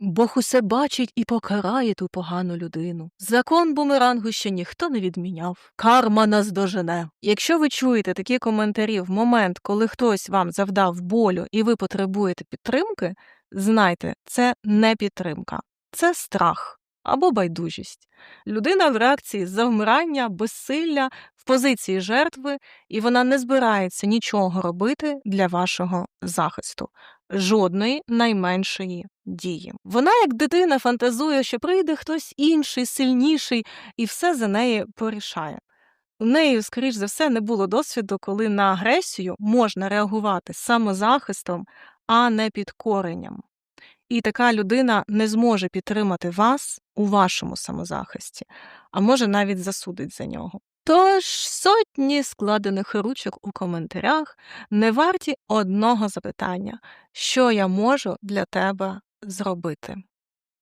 Бог усе бачить і покарає ту погану людину. Закон бумерангу ще ніхто не відміняв. Карма нас дожене. Якщо ви чуєте такі коментарі в момент, коли хтось вам завдав болю і ви потребуєте підтримки, знайте, це не підтримка, це страх або байдужість. Людина в реакції завмирання, безсилля, в позиції жертви, і вона не збирається нічого робити для вашого захисту. Жодної найменшої дії. Вона, як дитина, фантазує, що прийде хтось інший, сильніший, і все за неї порішає. У неї, скоріш за все, не було досвіду, коли на агресію можна реагувати самозахистом, а не підкоренням. І така людина не зможе підтримати вас у вашому самозахисті, а може навіть засудить за нього. Тож сотні складених ручок у коментарях не варті одного запитання, що я можу для тебе зробити.